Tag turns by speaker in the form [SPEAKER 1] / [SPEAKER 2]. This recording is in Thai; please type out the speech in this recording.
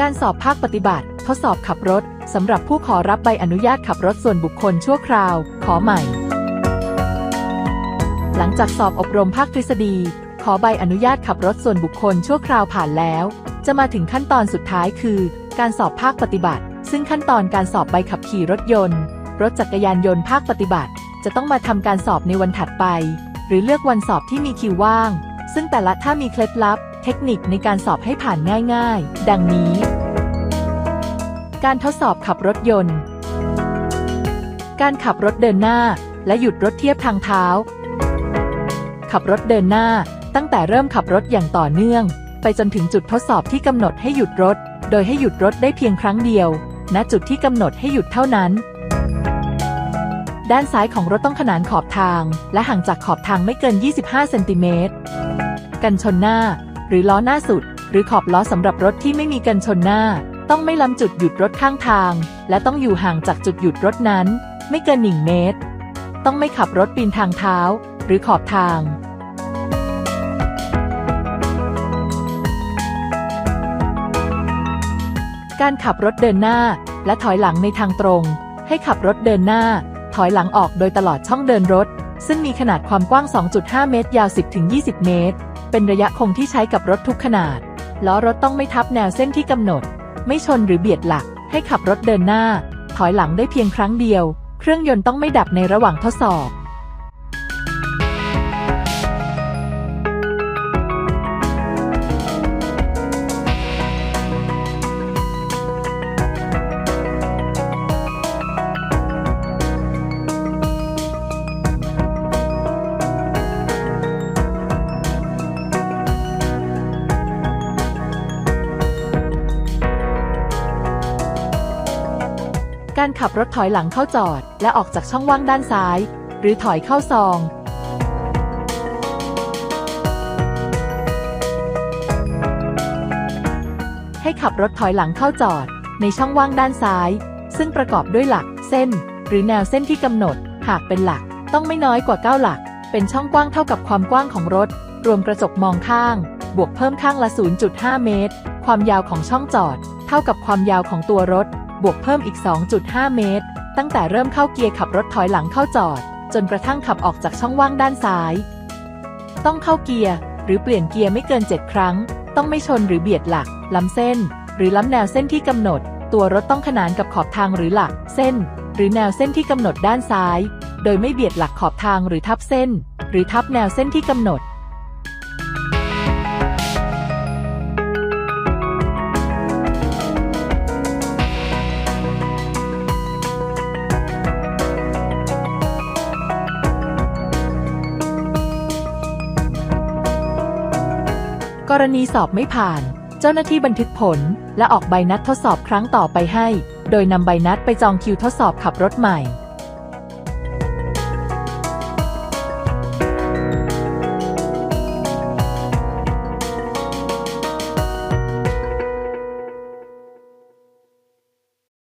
[SPEAKER 1] การสอบภาคปฏิบัติ ทดสอบขับรถ สำหรับผู้ขอรับใบอนุญาตขับรถส่วนบุคคลชั่วคราว ขอใหม่ หลังจากสอบอบรมภาคทฤษฎี ขอใบอนุญาตขับรถส่วนบุคคลชั่วคราวผ่านแล้ว จะมาถึงขั้นตอนสุดท้ายคือ การสอบภาคปฏิบัติ ซึ่งขั้นตอนการสอบใบขับขี่รถยนต์ รถจักรยานยนต์ภาคปฏิบัติ จะต้องมาทำการสอบในวันถัดไป หรือเลือกวันสอบที่มีคิวว่าง ซึ่งแต่ละถ้ามีเคล็ดลับเทคนิคในการสอบให้ผ่านง่าย ๆ ดังนี้ การทดสอบขับรถยนต์ การขับรถเดินหน้า และหยุดรถเทียบทางเท้า ขับรถเดินหน้า ตั้งแต่เริ่มขับรถอย่างต่อเนื่อง ไปจนถึงจุดทดสอบที่กำหนดให้หยุดรถ โดยให้หยุดรถได้เพียงครั้งเดียว ณ จุดที่กำหนดให้หยุดเท่านั้น ด้านซ้ายของรถต้องขนานขอบทาง และห่างจากขอบทางไม่เกิน 25 เซนติเมตร กันชนหน้า หรือล้อหน้าสุด หรือขอบล้อสำหรับรถที่ไม่มีกันชนหน้า ต้องไม่ล้ำจุดหยุดรถข้างทาง และต้องอยู่ห่างจากจุดหยุดรถนั้น ไม่เกิน1เมตร ต้องไม่ขับรถปีนทางเท้า หรือขอบทาง การขับรถเดินหน้า และถอยหลังในทางตรง ให้ขับรถเดินหน้า ถอยหลังออกโดยตลอดช่องเดินรถ ซึ่งมีขนาดความกว้าง 2.5 เมตร ยาว 10-20 เมตร เป็นระยะคงที่ใช้กับรถทุกขนาดล้อรถต้องไม่ทับแนวเส้นที่กำหนด ไม่ชนหรือเบียดหลัก ให้ขับรถเดินหน้า ถอยหลังได้เพียงครั้งเดียว เครื่องยนต์ต้องไม่ดับในระหว่างทดสอบ การขับรถถอยหลังเข้าจอด และออกจากช่องว่างด้านซ้าย หรือถอยเข้าซอง ให้ขับรถถอยหลังเข้าจอด ในช่องว่างด้านซ้าย ซึ่งประกอบด้วยหลัก เส้น หรือแนวเส้นที่กำหนด หากเป็นหลัก ต้องไม่น้อยกว่า 9 หลัก เป็นช่องกว้างเท่ากับความกว้างของรถ รวมกระจกมองข้าง บวกเพิ่มข้างละ 0.5 เมตร ความยาวของช่องจอด เท่ากับความยาวของตัวรถ บวกเพิ่มอีก 2.5 เมตร ตั้งแต่เริ่มเข้าเกียร์ขับรถถอยหลังเข้าจอด จนกระทั่งขับออกจากช่องว่างด้านซ้าย ต้องเข้าเกียร์ หรือเปลี่ยนเกียร์ไม่เกิน 7 ครั้ง ต้องไม่ชนหรือเบียดหลัก ล้ำเส้น หรือล้ำแนวเส้นที่กำหนด ตัวรถต้องขนานกับขอบทางหรือหลัก เส้น หรือแนวเส้นที่กำหนดด้านซ้าย โดยไม่เบียดหลักขอบทางหรือทับเส้น หรือทับแนวเส้นที่กำหนด กรณีสอบไม่ผ่าน เจ้าหน้าที่บันทึกผล และออกใบนัดทดสอบครั้งต่อไปให้ โดยนำใบนัดไปจองคิวทดสอบขับรถใหม่